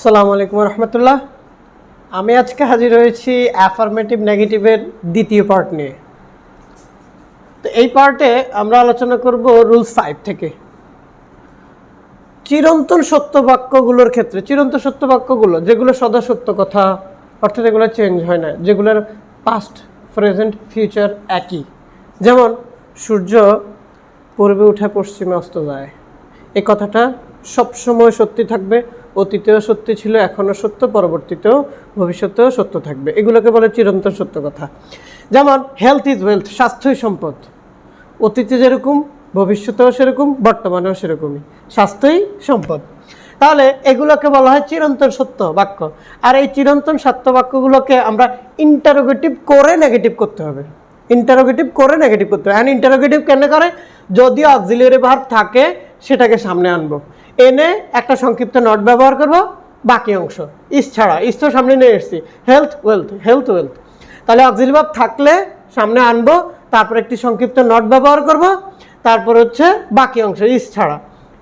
আসসালামু আলাইকুম রহমতুল্লাহ আমি আজকে হাজির হয়েছি অ্যাফার্মেটিভ নেগেটিভের দ্বিতীয় পার্ট নিয়ে। তো এই পার্টে আমরা আলোচনা করব রুলস ফাইভ থেকে। চিরন্তন সত্য বাক্যগুলোর ক্ষেত্রে, চিরন্তন সত্য বাক্যগুলো, যেগুলো সদা সত্য কথা, অর্থাৎ এগুলো চেঞ্জ হয় না, যেগুলোর পাস্ট প্রেজেন্ট ফিউচার একই। যেমন, সূর্য পূর্বে উঠে পশ্চিমে অস্ত যায়। এই কথাটা সবসময় সত্যি থাকবে, অতীতেও সত্যি ছিল, এখনও সত্য, পরবর্তীতেও ভবিষ্যতেও সত্য থাকবে। এগুলোকে বলে চিরন্তন সত্য কথা। যেমন হেলথ ইজ ওয়েলথ স্বাস্থ্যই সম্পদ। অতীতে যেরকম, ভবিষ্যতেও সেরকম, বর্তমানেও সেরকমই। স্বাস্থ্যই সম্পদ। তাহলে এগুলোকে বলা হয় চিরন্তন সত্য বাক্য। আর এই চিরন্তন সত্য বাক্যগুলোকে আমরা ইন্টারোগেটিভ করে নেগেটিভ করতে হবে। ইন্টারোগেটিভ করে নেগেটিভ করতে হবে। অ্যান্ড ইন্টারোগেটিভ কেন করে? যদি অক্সিলিয়ারি ভার্ব থাকে, সেটাকে সামনে আনব। এনে একটা সংক্ষিপ্ত নট ব্যবহার করব, বাকি অংশ। ইস ছাড়া, ইস তো সামনে নিয়ে এসেছি। হেলথ ওয়েলথ হেলথ ওয়েলথ তাহলে অক্সিলি ভার্ব থাকলে সামনে আনব, তারপর একটি সংক্ষিপ্ত নট ব্যবহার করব, তারপর হচ্ছে বাকি অংশ, ইস ছাড়া।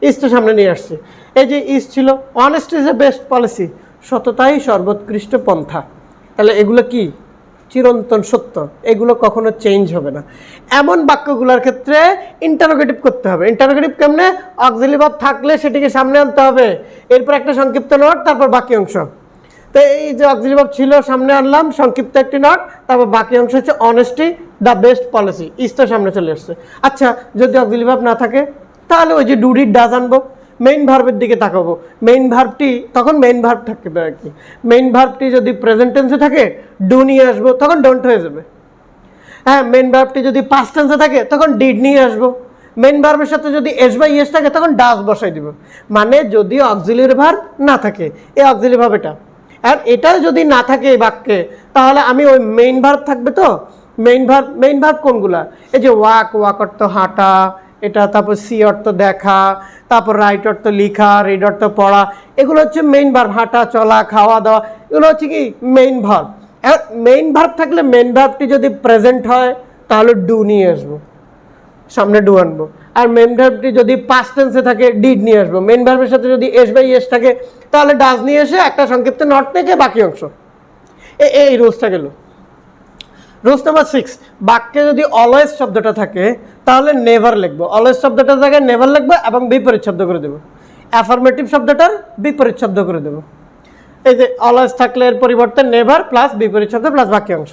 ইস তো সামনে নিয়ে আসছি। এই যে ইস ছিল honest is a best policy সততাই সর্বোৎকৃষ্ট পন্থা। তাহলে এগুলো কি? চিরন্তন সত্য। এগুলো কখনো চেঞ্জ হবে না। এমন বাক্যগুলোর ক্ষেত্রে ইন্টারোগেটিভ করতে হবে। ইন্টারোগেটিভ কেমনে? অক্সিলি ভাব থাকলে সেটিকে সামনে আনতে হবে। এরপর একটা সংক্ষিপ্ত নোট তারপর বাকি অংশ। তো এই যে অক্সিলি ভাব ছিল, সামনে আনলাম, সংক্ষিপ্ত একটি নোট তারপর বাকি অংশ হচ্ছে অনেস্টি দ্য বেস্ট পলিসি ইস্তো সামনে চলে আসছে আচ্ছা যদি অক্সিলি ভাব না থাকে, তাহলে ওই যে ডুডির ডাজ আনব। মেইন ভার্বের দিকে তাকাবো। মেইন ভার্বটি তখন মেইন ভার্ব থাকবে আর কি। মেইন ভার্বটি যদি প্রেজেন্ট টেন্সে থাকে ডু নিয়ে আসব, তখন ডোন্ট হয়ে যাবে। হ্যাঁ মেইন ভার্বটি যদি পাস্ট টেন্সে থাকে, তখন ডিড নিয়ে আসব। মেইন ভার্বের সাথে যদি এস বা ইয়েস থাকে, তখন ডাস বসাই দিব। মানে যদি অক্সিলির ভার্ব না থাকে। এই অক্সিলি ভার্ব এটা। আর এটা যদি না থাকে এই বাক্যে, তাহলে আমি ওই মেইন ভার্ব থাকবে তো? মেইন ভার্ব মেইন ভার্ব কোনগুলা? এই যে ওয়াক ওয়াক অর্থ হাঁটা এটা, তারপর সি অর্থ দেখা, তারপর রাইট অর্থ লিখা রিড অর্থ পড়া, এগুলো হচ্ছে মেইন ভার্ব হাঁটা, চলা, খাওয়া, দাওয়া, এগুলো হচ্ছে কি মেইন ভার্ব মেইন ভার্ব থাকলে মেইন ভার্বটি যদি প্রেজেন্ট হয়, তাহলে ডু নিয়ে আসব, সামনে ডু আনব। আর মেন ভার্বটি যদি পাস্ট টেন্সে থাকে ডিড নিয়ে আসব। মেন ভার্বের সাথে যদি এস বাই এস থাকে, তাহলে ডাজ নিয়ে এসে একটা সংক্ষিপ্ত নট থেকে বাকি অংশ। এই রুলসটা গেল। রুলস নাম্বার সিক্স বাক্যে যদি অলওয়েজ শব্দটা থাকে, তাহলে নেভার লিখব। অলওয়েজ শব্দটার জায়গায় নেভার লিখব এবং বিপরীত শব্দ করে দেবো। অ্যাফার্মেটিভ শব্দটার বিপরীত শব্দ করে দেবো। এই যে অলওয়েজ থাকলে এর পরিবর্তে নেভার প্লাস বিপরীত শব্দ প্লাস বাকি অংশ।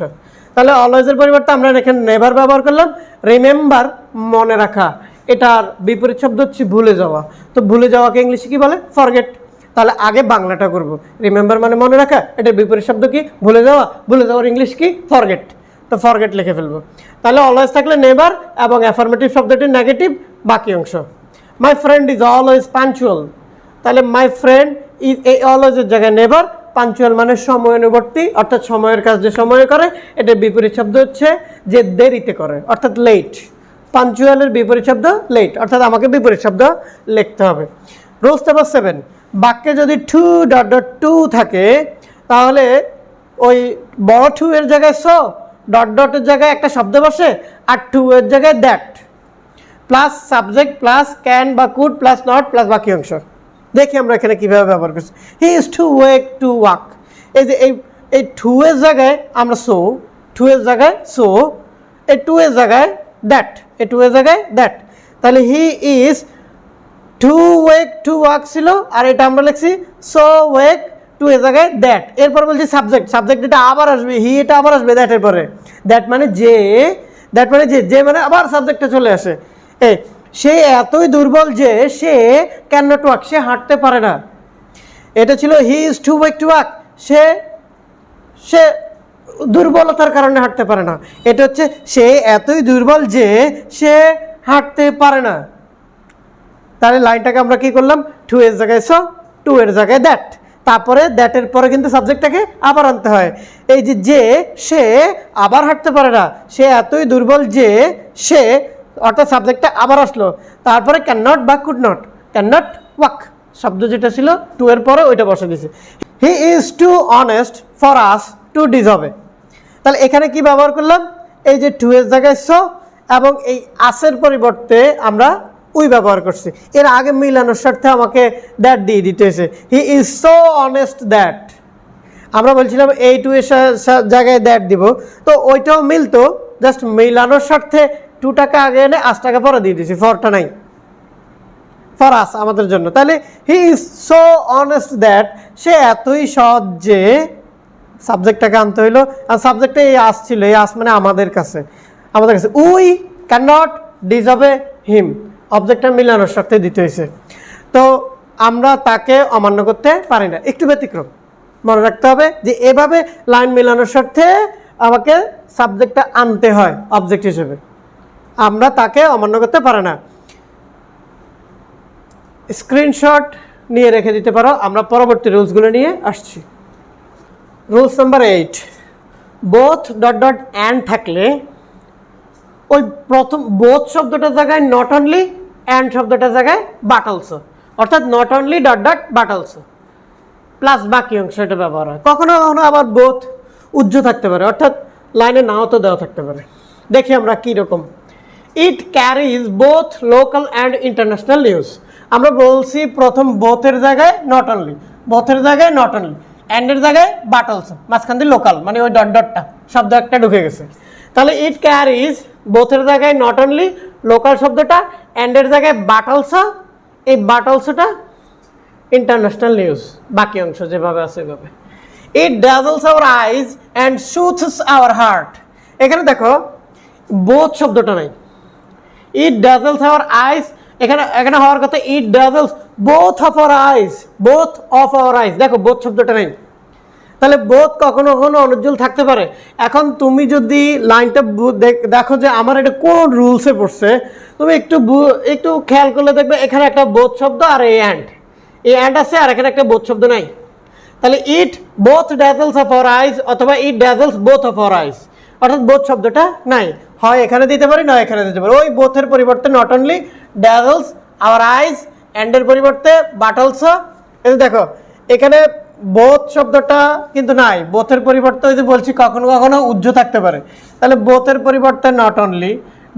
তাহলে অলওয়েজের পরিবর্তে আমরা এখানে নেভার ব্যবহার করলাম। রিমেম্বার মনে রাখা, এটার বিপরীত শব্দ হচ্ছে ভুলে যাওয়া। তো ভুলে যাওয়াকে ইংলিশে কি বলে? ফরগেট তাহলে আগে বাংলাটা করব। রিমেম্বার মানে মনে রাখা, এটার বিপরীত শব্দ কি? ভুলে যাওয়া। ভুলে যাওয়ার ইংলিশ কি? ফরগেট তো ফরগেট লিখে ফেলব। তাহলে অলওয়েজ থাকলে নেভার এবং অ্যাফার্মেটিভ শব্দটি নেগেটিভ বাকি অংশ। My friend is always punctual তাহলে মাই ফ্রেন্ড ইজ এই অলওয়েজের জায়গায় নেভার পাঞ্চুয়াল মানে সময়ানুবর্তী অর্থাৎ সময়ের কাজ যে সময়ে করে, এটা বিপরীত শব্দ হচ্ছে যে দেরিতে করে, অর্থাৎ লেট পাঞ্চুয়ালের বিপরীত শব্দ লেট অর্থাৎ আমাকে বিপরীত শব্দ লিখতে হবে। রোজ নাম্বার সেভেন বাক্যে যদি টু ডট ডট টু থাকে, তাহলে ওই বড় টু এর জায়গায় সো ডট ডটের জায়গায় একটা শব্দ বসে আর টু এর জায়গায় that plus subject plus can বা কুড প্লাস নট প্লাস বাকি অংশ। দেখি আমরা এখানে কীভাবে ব্যবহার করছি। He is too weak to walk এই যে এই এই টু এর জায়গায় আমরা সো টু এর জায়গায় সো এই টু এর জায়গায় দ্যাট এ টু এর জায়গায় দ্যাট তাহলে he is too weak to walk ছিল, আর এটা আমরা লিখছি সো ওয়েক টু এর জায়গায় দ্যাট এরপর বলছি সাবজেক্ট সাবজেক্ট এটা আবার আসবে হি এটা আবার আসবে দ্যাটের পরে দ্যাট মানে যে দ্যাট মানে যে যে মানে আবার সাবজেক্টটা চলে আসে। এ, সে এতই দুর্বল যে সে ক্যান নট ওয়াক সে হাঁটতে পারে না। এটা ছিল he is too weak to walk সে সে দুর্বলতার কারণে হাঁটতে পারে না। এটা হচ্ছে সে এতই দুর্বল যে সে হাঁটতে পারে না। তাহলে লাইনটাকে আমরা কি করলাম? টু এর জায়গায় সো টু এর জায়গায় দ্যাট তারপরে দ্যাটের পরে কিন্তু সাবজেক্টটাকে আবার আনতে হয়। এই যে যে, সে আবার হাঁটতে পারে না। সে এতই দুর্বল যে, সে অর্থাৎ সাবজেক্টটা আবার আসলো। তারপরে ক্যান নট বা could not can not walk শব্দ যেটা ছিল টু এর পরে ওইটা বসে দিয়েছে। He is too honest for us to disobey তাহলে এখানে কি ব্যবহার করলাম? এই যে টু এর জায়গায় সো এবং এই আসের পরিবর্তে আমরা উই ব্যবহার করছি। এর আগে মিলানোর স্বার্থে আমাকে দ্যাট দিয়ে দিতে হয়েছে he is so honest that আমরা বলছিলাম, এই টু এর জায়গায় দ্যাট দিব। তো ওইটাও মিলতো জাস্ট মিলানোর স্বার্থে টু টাকা আগে এনে আশ টাকা পরে দিয়ে দিয়েছি ফরটা নাই। ফর আস আমাদের জন্য। তাহলে he is so honest that সে এতই সৎ যে সাবজেক্টটাকে আনতে হইল, আর সাবজেক্টে এই আস ছিল, এই আস মানে আমাদের কাছে। আমাদের কাছে। We can not disobey him অবজেক্টটা মিলানোর স্বার্থে দিতে হয়েছে। তো আমরা তাকে অমান্য করতে পারি না। একটু ব্যতিক্রম। মনে রাখতে হবে যে এভাবে লাইন মেলানোর স্বার্থে আমাকে সাবজেক্টটা আনতে হয় অবজেক্ট হিসেবে। আমরা তাকে অমান্য করতে পারে না। স্ক্রিনশট নিয়ে রেখে দিতে পারো। আমরা পরবর্তী রুলসগুলো নিয়ে আসছি। Rules number eight both dot dot and থাকলে ওই প্রথম বোথ শব্দটার জায়গায় নট অনলি অ্যান্ড শব্দটার জায়গায় বাট অলসো অর্থাৎ not only dot dot but also plus বাকি অংশ এটা ব্যবহার হয়। কখনো কখনো আবার বোথ উজ্জ্ব থাকতে পারে। অর্থাৎ লাইনে নাও তো দেওয়া থাকতে পারে। দেখি আমরা কীরকম it carries both local and international news আমরা বলছি প্রথম বোথের জায়গায় নট অনলি বোথের জায়গায় নট অনলি অ্যান্ডের জায়গায় বাট অলসো মাঝখান দিয়ে লোকাল মানে ওই ডট ডটটা শব্দ একটা ঢুকে গেছে। তাহলে ইট ক্যারিজ বোথের জায়গায় নট অনলি লোকাল শব্দটা অ্যান্ডের জায়গায় বাট অলসো এই বাট অলসোটা ইন্টারন্যাশনাল নিউজ বাকি অংশ যেভাবে আছে এভাবে। It dazzles our eyes and soothes our heart এখানে দেখো বোথ শব্দটা নাই। ইট ডাজলস আওয়ার আইজ এখানে এখানে হওয়ার কথা it dazzles both of our eyes both of our eyes দেখো বোথ শব্দটা নেই। তাহলে বোধ কখনো কখনো অনুজ্জ্বল থাকতে পারে। এখন তুমি যদি লাইনটা দেখ- যে আমার এটা কোন রুলসে পড়ছে, তুমি একটু একটু খেয়াল করলে দেখবে এখানে একটা বোধ শব্দ আর এই অ্যান্ড এই অ্যান্ড আছে আর এখানে একটা বোধ শব্দ নাই। তাহলে it both dazzles of our eyes অথবা it dazzles both of our eyes অর্থাৎ বোধ শব্দটা নাই। হয় এখানে দিতে পারি, নয় এখানে দিতে পারি। ওই বোথের পরিবর্তে not only dazzles our eyes অ্যান্ডের পরিবর্তে বাটলস এই দেখো, এখানে বোথ শব্দটা কিন্তু নাই। বোথের পরিবর্তে ওই বলছি, কখনো কখনো উজ্জ্ব থাকতে পারে। তাহলে বোথের পরিবর্তে not only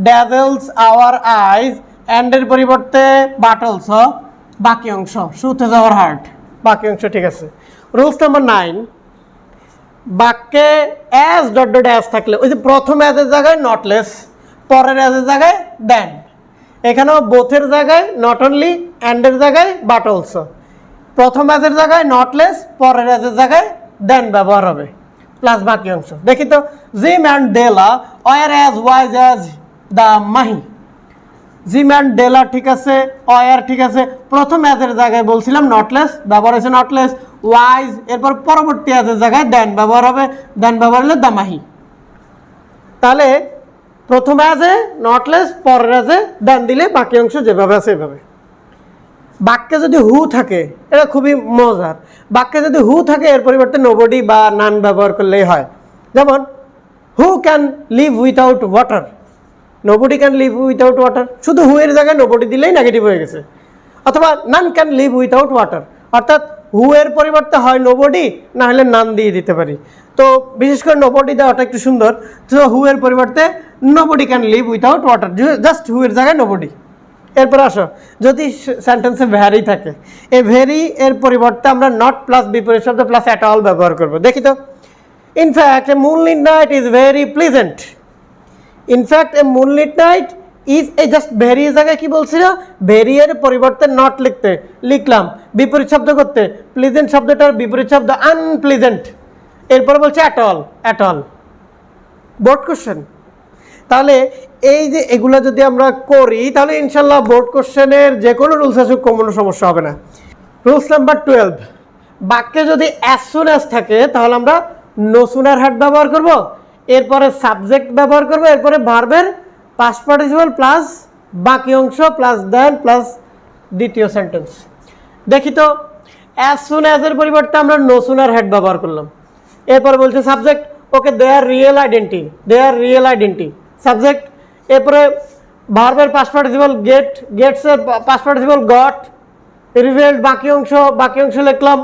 dazzles our eyes অ্যান্ডের পরিবর্তে বাটলস বাকি অংশ শুথ ইজ আওয়ার হার্ট বাকি অংশ ঠিক আছে। রুলস নাম্বার নাইন বাক্যে অ্যাজ ডট ডট অ্যাজ থাকলে, ওই যে প্রথম অ্যাজের জায়গায় নটলেস পরের অ্যাজের জায়গায় দেন এখানেও বোথের জায়গায় নট অনলি অ্যান্ডের জায়গায় বাট প্রথম অ্যাজের জায়গায় নটলেস পরের অ্যাজের জায়গায় দেন ব্যবহার হবে। প্লাস বাকি অংশ। দেখি তো Jim and Della were as wise as the magi Jim and Della ঠিক আছে অয়ার ঠিক আছে। প্রথম অ্যাজের জায়গায় বলছিলাম নটলেস ব্যবহার হয়েছে নটলেস ওয়াইজ এরপর পরবর্তী অ্যাজের জায়গায় দেন ব্যবহার হবে দেন ব্যবহার হলে দামাহি তাহলে প্রথম অ্যাজে নটলেস পরের অ্যাজে দেন দিলে বাকি অংশ যেভাবে আছে এভাবে। বাক্যে যদি হু থাকে, এটা খুবই মজার। বাক্যে যদি হু থাকে, এর পরিবর্তে নোবডি বা নান ব্যবহার করলেই হয়। যেমন who can live without water nobody can live without water শুধু হু এর জায়গায় নোবডি দিলেই নেগেটিভ হয়ে গেছে। অথবা none can live without water অর্থাৎ, হু এর পরিবর্তে হয় নোবডি না হলে নান দিয়ে দিতে পারি। তো, বিশেষ করে নোবডি দেওয়াটা একটু সুন্দর। তো, হু এর পরিবর্তে nobody can live without water just who এর জায়গায় নোবডি এরপর আসো, যদি সেন্টেন্সে ভ্যারি থাকে, এই ভেরি এর পরিবর্তে আমরা নট প্লাস বিপরীত শব্দ প্লাস অ্যাট অল ব্যবহার করব। দেখি তো in fact a moonlit night is very pleasant in fact a moonlit night is এই জাস্ট ভেরি জায়গায় কি বলছিল? ভেরি এর পরিবর্তে নট লিখতে, লিখলাম, বিপরীত শব্দ করতে প্লিজেন্ট শব্দটার বিপরীত শব্দ আনপ্লিজেন্ট এরপরে বলছে at all at all board question তাহলে এই যে এগুলো যদি আমরা করি, তাহলে ইনশাল্লাহ বোর্ড কোশ্চেনের যে কোনো রুলস আসুক কোনো সমস্যা হবে না। রুলস নাম্বার টুয়েলভ বাক্যে যদি অ্যাজ সুন থাকে, তাহলে আমরা নো সুনার হ্যাড ব্যবহার করব, এরপরে সাবজেক্ট ব্যবহার করব, এরপরে ভার্বের পাস্ট পার্টিসিপাল প্লাস বাকি অংশ প্লাস দেন প্লাস দ্বিতীয় সেন্টেন্স দেখি তো অ্যাজ সুন অ্যাজের পরিবর্তে আমরা নো সুনার ব্যবহার করলাম। এরপর বলছে subject okay they are real identity they are real identity subject, এরপরে ভার্বের পাস্ট পার্টিসিপাল গেট গেটসের পাস্ট পার্টিসিপাল গট রিভেল্ড বাকি অংশ বাকি অংশ লিখলাম।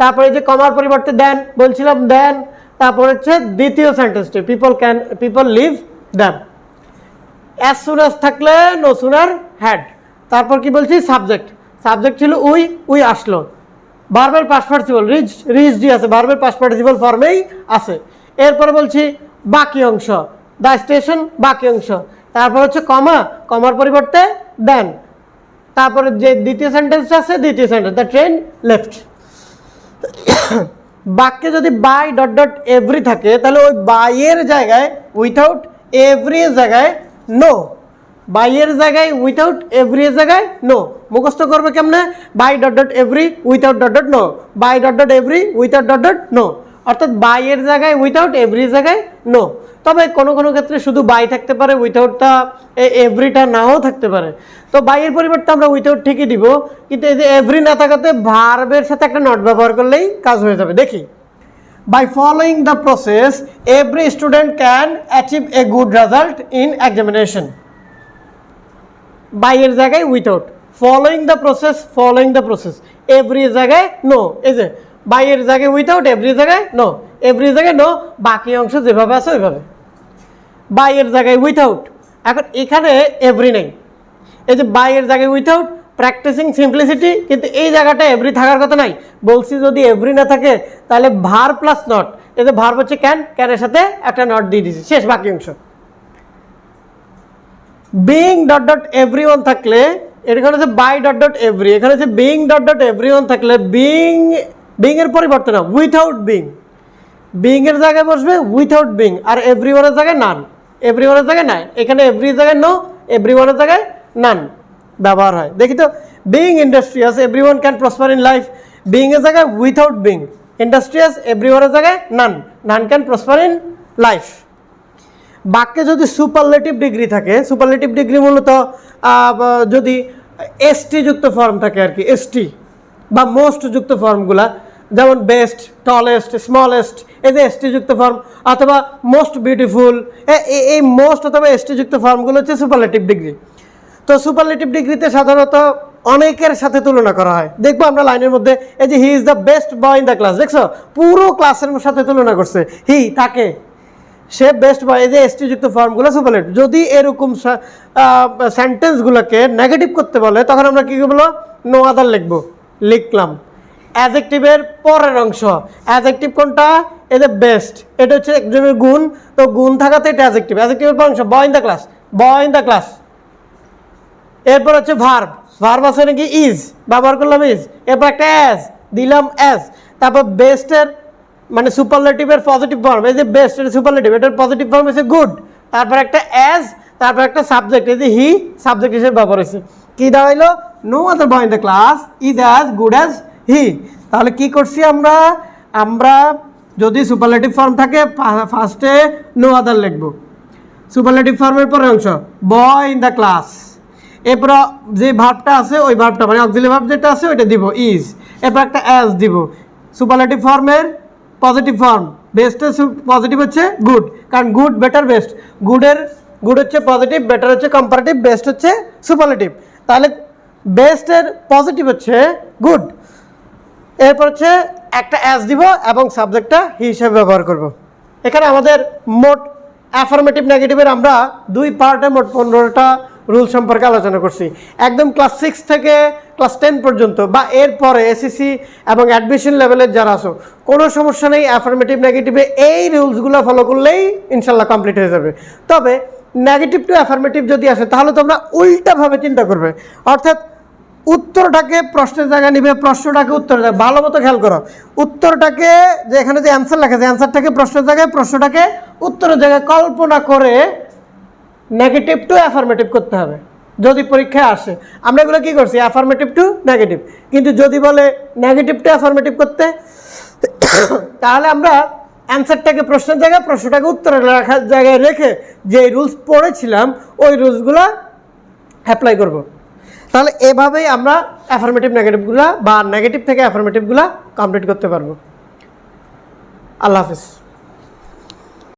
তারপরে যে কমার পরিবর্তে দেন বলছিলাম দেন তারপর হচ্ছে দ্বিতীয় সেন্টেন্সটি people can people live then as soon as থাকলে নো সুনার হ্যাড তারপর কি বলছি? সাবজেক্ট সাবজেক্ট ছিল উই উই আসলো। ভার্বের past participle reach reached আছে। ভার্বের পাস ফর্মেই আছে। এরপরে বলছি, বাকি অংশ। দ্য স্টেশন বাকি অংশ। তারপর হচ্ছে কমা কমার পরিবর্তে দেন তারপরে যে দ্বিতীয় সেন্টেন্সটা আছে, দ্বিতীয় সেন্টেন্স দ্য ট্রেন লেফট বাক্যে যদি বাই ডট ডট এভরি থাকে, তাহলে ওই বাইয়ের জায়গায় উইথাউট এভরি জায়গায় নো বাইয়ের জায়গায় উইথাউট এভরি জায়গায় নো মুখস্থ করবে কেমনে? By dot dot every without dot dot no by dot dot every without dot dot no অর্থাৎ বাইয়ের জায়গায় উইথাউট এভরি জায়গায় নো তবে কোনো কোনো ক্ষেত্রে শুধু বাই থাকতে পারে উইথাউটটা এভরিটা নাও থাকতে পারে। তো বাইয়ের পরিবর্তে আমরা উইথাউট ঠিকই দিব, কিন্তু এই যে এভরি না থাকাতে ভার্বের সাথে একটা নট ব্যবহার করলেই কাজ হয়ে যাবে। দেখি। By following the process every student can achieve a good result in examination. বাইয়ের জায়গায় without following the process following the process every জায়গায় নো এই যে বাইয়ের জায়গায় উইথাউট এভরি জায়গায় নো এভরি জায়গায় নো বাকি অংশ যেভাবে আছে, ওইভাবে। By এর জায়গায় উইথাউট এখন এখানে এভরি নেই। এই যে by এর জায়গায় উইথাউট প্র্যাকটিসিং সিম্পলিসিটি কিন্তু এই জায়গাটা এভরি থাকার কথা নাই। বলছি যদি এভরি না থাকে, তাহলে ভার প্লাস নট যে ভার হচ্ছে ক্যান ক্যানের সাথে একটা নট দিয়ে দিয়েছি। শেষ বাকি অংশ। Being dot dot every one থাকলে এখানে হচ্ছে বাই ডট ডট এভরি এখানে হচ্ছে being dot dot every one থাকলে বিং বিং এর পরিবর্তন উইথাউট বিং বিং এর জায়গায় বসবে উইথাউট বিং আর এভরি ওয়ানের জায়গায় নান এভরি ওয়ানের জায়গায় নাই। এখানে এভরি জায়গায় নো এভরি ওয়ানের জায়গায় নান ব্যবহার হয়। দেখি তো being industrious every one can prosper in life being এর জায়গায় উইথাউট বিং ইন্ডাস্ট্রিয়াস এভরি ওয়ানের জায়গায় none none can prosper in life বাক্যে যদি সুপারলেটিভ ডিগ্রি থাকে সুপারলেটিভ ডিগ্রি মূলত যদি এসটি যুক্ত ফর্ম থাকে আর কি এসটি বা মোস্ট যুক্ত ফর্মগুলা যেমন বেস্ট টলেস্ট স্মলেস্ট এই যে এসটি যুক্ত ফর্ম অথবা মোস্ট বিউটিফুল এই মোস্ট অথবা এসটি যুক্ত ফর্মগুলো হচ্ছে সুপারলেটিভ ডিগ্রি তো সুপারলেটিভ ডিগ্রিতে সাধারণত অনেকের সাথে তুলনা করা হয়। দেখব আমরা লাইনের মধ্যে, এই যে he is the best boy in the class দেখছ? পুরো ক্লাসের সাথে তুলনা করছে। হি তাকে। সে বেস্ট বয় এই যে এসটি যুক্ত ফর্মগুলো সুপারলেটিভ যদি এরকম সেন্টেন্সগুলোকে নেগেটিভ করতে বলে, তখন আমরা কী বলব? নো আদার লিখব। লিখলাম। অ্যাজেক্টিভের পরের অংশ। অ্যাজেক্টিভ কোনটা? এই যে বেস্ট। এটা হচ্ছে একজনের গুণ। তো গুণ থাকাতে এটা অ্যাজেক্টিভ অ্যাজেক্টিভের পরের অংশ, boy in the class. Boy in the class. এরপর হচ্ছে ভার্ব। ভার্ব আছে নাকি ইজ? ব্যবহার করলাম ইজ। এরপর একটা অ্যাজ। দিলাম অ্যাজ। তারপর বেস্টের মানে সুপারলেটিভের পজিটিভ ফর্ম। এই যে বেস্ট, এটা সুপারলেটিভ। এটার পজিটিভ ফর্ম হচ্ছে গুড। তারপর একটা অ্যাজ, তারপর একটা সাবজেক্ট। এই যে হি, সাবজেক্ট হিসেবে ব্যবহার হয়েছে। কি দাঁড়াইলো no other boy in the class is as good as he, তাহলে কি করছি আমরা? আমরা যদি সুপারলেটিভ ফর্ম থাকে ফার্স্টে নো আদার লিখব। সুপারলেটিভ ফর্মের পরের অংশ বয় ইন দ্য ক্লাস এরপর যে ভাবটা আছে, ওই ভাবটা মানে অক্সিলি ভাব যেটা আছে, ওইটা দিব ইজ এরপর একটা অ্যাজ দিব। সুপারলেটিভ ফর্মের পজিটিভ ফর্ম বেস্টের পজিটিভ হচ্ছে গুড কারণ গুড বেটার বেস্ট গুডের গুড হচ্ছে পজিটিভ বেটার হচ্ছে কম্পারেটিভ বেস্ট হচ্ছে সুপারলেটিভ তাহলে বেস্টের পজিটিভ হচ্ছে গুড এরপর হচ্ছে একটা অ্যাজ দিব এবং সাবজেক্টটা হি হিসেবে ব্যবহার করব। এখানে আমাদের মোট অ্যাফার্মেটিভ নেগেটিভের আমরা দুই পার্টে মোট পনেরোটা রুল সম্পর্কে আলোচনা করছি। একদম ক্লাস সিক্স থেকে ক্লাস টেন পর্যন্ত বা এর পরে এসএসসি এবং অ্যাডমিশন লেভেলের যারা আসো কোনো সমস্যা নেই অ্যাফার্মেটিভ নেগেটিভে এই রুলসগুলো ফলো করলেই ইনশাল্লাহ কমপ্লিট হয়ে যাবে। তবে নেগেটিভ টু অ্যাফার্মেটিভ যদি আসে, তাহলে তোমরা উল্টাভাবে চিন্তা করবে। অর্থাৎ উত্তরটাকে প্রশ্নের জায়গায় নিবে, প্রশ্নটাকে উত্তরের জায়গায়। ভালো মতো খেয়াল করো। উত্তরটাকে যে এখানে যে অ্যান্সার লেখা আছে অ্যান্সারটাকে প্রশ্নের জায়গায়, প্রশ্নটাকে উত্তরের জায়গায় কল্পনা করে নেগেটিভ টু অ্যাফার্মেটিভ করতে হবে। যদি পরীক্ষায় আসে। আমরা এগুলো কী করছি? অ্যাফার্মেটিভ টু নেগেটিভ কিন্তু যদি বলে নেগেটিভ টু অ্যাফার্মেটিভ করতে, তাহলে আমরা অ্যান্সারটাকে প্রশ্নের জায়গায়, প্রশ্নটাকে উত্তরের রাখার জায়গায় রেখে যে রুলস পড়েছিলাম, ওই রুলসগুলো অ্যাপ্লাই করব। তাহলে এভাবেই আমরা অ্যাফার্মেটিভ নেগেটিভগুলা বা নেগেটিভ থেকে অ্যাফার্মেটিভগুলো কমপ্লিট করতে পারব। আল্লাহ হাফিজ।